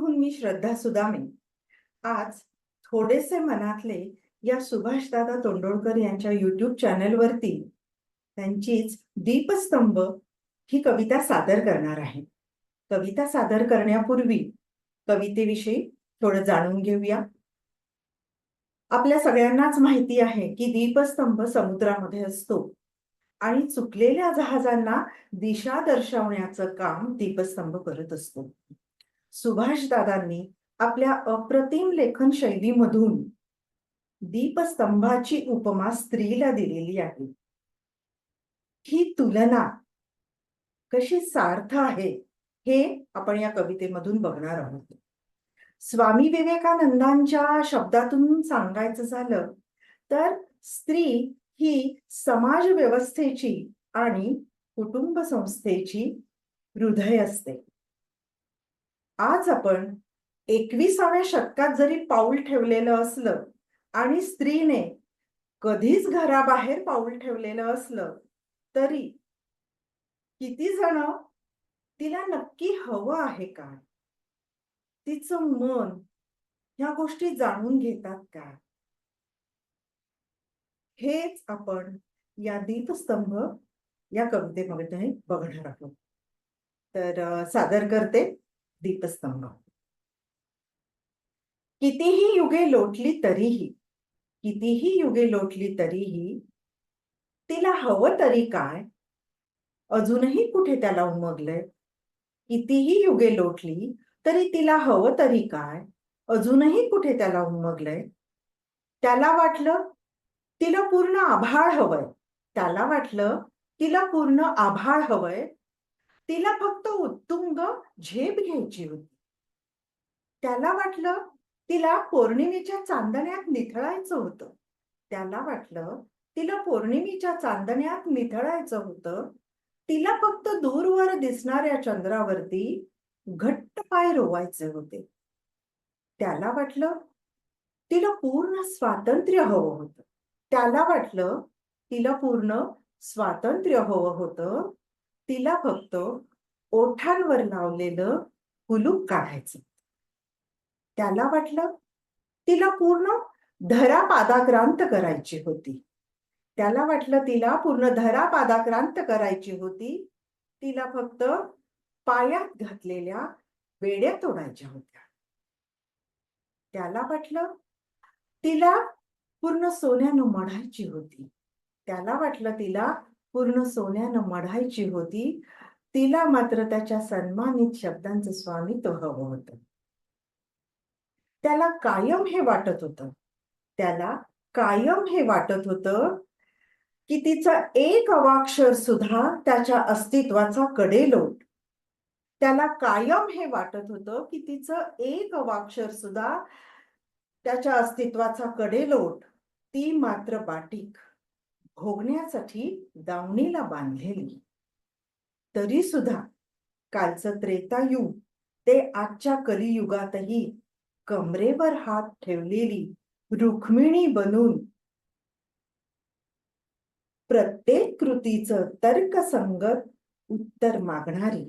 मी श्रद्धा सुदामे आज थोडेसे मनातले या सुभाषदादा तोंडोळकर यांच्या युट्यूब चॅनलवरती त्यांचीच दीपस्तंभ ही कविता सादर करणार आहे. कविता सादर करण्यापूर्वी कवितेविषयी थोडं जाणून घेऊया. आपल्या सगळ्यांनाच माहिती आहे की दीपस्तंभ समुद्रामध्ये असतो आणि चुकलेल्या जहाजांना दिशा दर्शवण्याचं काम दीपस्तंभ करत असतो. सुभाषदादांनी आपल्या अप्रतिम लेखन शैलीमधून दीपस्तंभाची उपमा स्त्रीला दिलेली आहे. ही तुलना कशी सार्थ आहे हे आपण या कवितेमधून बघणार आहोत. स्वामी विवेकानंदांच्या शब्दातून सांगायचं झालं तर स्त्री ही समाज व्यवस्थेची आणि कुटुंब संस्थेची हृदय असते. आज आपण एकविसाव्या शतकात जरी पाऊल ठेवलेलं असलं आणि स्त्रीने कधीच घराबाहेर पाऊल ठेवलेलं असलं तरी किती जण तिला नक्की हवं आहे का? तिचं मन ह्या गोष्टी जाणून घेतात का? हेच आपण या दीपस्तंभ या कवितेमध्ये बघणार आहोत. तर सादर करते. दीपस्तंभ. कितीही युगे लोटली तरीही कितीही युगे लोटली तरीही तिला हवं तरी काय? अजूनही कुठे त्याला उमगलंय? कितीही युगे लोटली तरी तिला हवं तरी काय? अजूनही कुठे त्याला उमगलंय? त्याला वाटलं तिला पूर्ण आभाळ हवंय. त्याला वाटलं तिला पूर्ण आभाळ हवंय. तिला फक्त उत्तुंग झेप घ्यायची होती. त्याला वाटलं तिला पौर्णिमेच्या चांदण्यात निथळायचं होतं. त्याला वाटलं तिला पौर्णिमेच्या चांदण्यात निथळायचं होतं. तिला फक्त दूरवर दिसणाऱ्या चंद्रावरती घट्ट पाय रोवायचे होते. त्याला वाटलं तिला पूर्ण स्वातंत्र्य हवं होतं. त्याला वाटलं तिला पूर्ण स्वातंत्र्य हवं होतं. तिला फक्त ओठांवर लावलेलं कुलूप काढायचं. त्याला वाटलं तिला पूर्ण धरा पादाक्रांत करायची होती. त्याला वाटलं तिला पूर्ण धरा पादाक्रांत करायची होती. तिला फक्त पायात घातलेल्या वेड्या तोडायच्या होत्या. त्याला वाटलं तिला पूर्ण सोन्यानं मढायची होती. त्याला वाटलं तिला पूर्ण सोन्यानं मढायची होती. तिला मात्र त्याच्या सन्मानित शब्दांचं स्वामित्व हवं होतं. त्याला कायम हे वाटत होतं. त्याला कायम हे वाटत होतं की तिचा एक अवाक्षर सुद्धा त्याच्या अस्तित्वाचा कडेलोट. त्याला कायम हे वाटत होतं की तिचं एक अवाक्षर सुद्धा त्याच्या अस्तित्वाचा कडेलोट ती मात्र बाटीक भोगण्यासाठी दावणीला बांधलेली. तरी सुद्धा कालचं त्रेतायुग ते आजच्या कलियुगातही कमरेवर हात ठेवलेली रुक्मिणी बनून प्रत्येक कृतीचं तर्कसंगत उत्तर मागणारी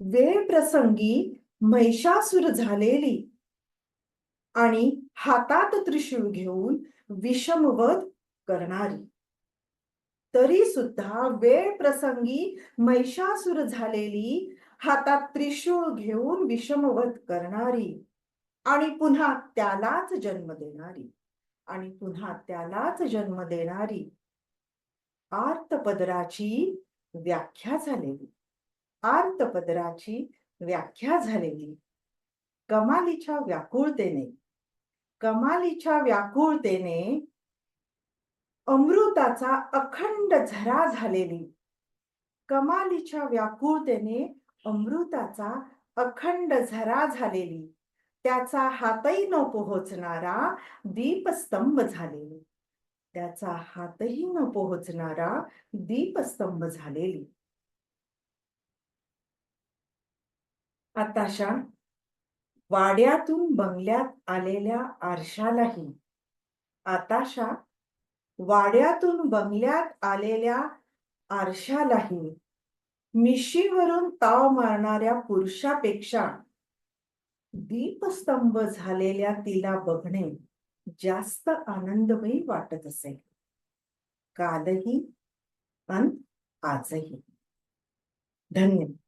वेळ प्रसंगी महिषासुर झालेली आणि हातात त्रिशूळ घेऊन विषमवध करणारी. तरी सुद्धा वेळ प्रसंगी महिषासुर झालेली हातात त्रिशूळ घेऊन विषमवध करणारी आणि पुन्हा त्यालाच जन्म देणारी आणि पुन्हा त्यालाच जन्म देणारी आर्तपदराची व्याख्या झालेली आर्तपदराची व्याख्या झालेली. कमालीच्या व्याकुळतेने कमालीच्या व्याकुळतेने अमृताचा अखंड झरा झालेली. कमालीच्या व्याकुळतेने अमृताचा अखंड झरा झालेली. त्याचा हातही न पोहोचणारा दीपस्तंभ झालेली. त्याचा हातही न पोहोचणारा दीपस्तंभ झालेली. आताशा वाड्यातून बंगल्यात आलेल्या आरशालाही. आताशा वाड्यातून बंगल्यात आलेल्या आरशालाही मिशीवरून ताव मारणाऱ्या पुरुषापेक्षा दीपस्तंभ झालेल्या तिला बघणे जास्त आनंदमयी वाटत असेल. कालही अन आजही. धन्यवाद.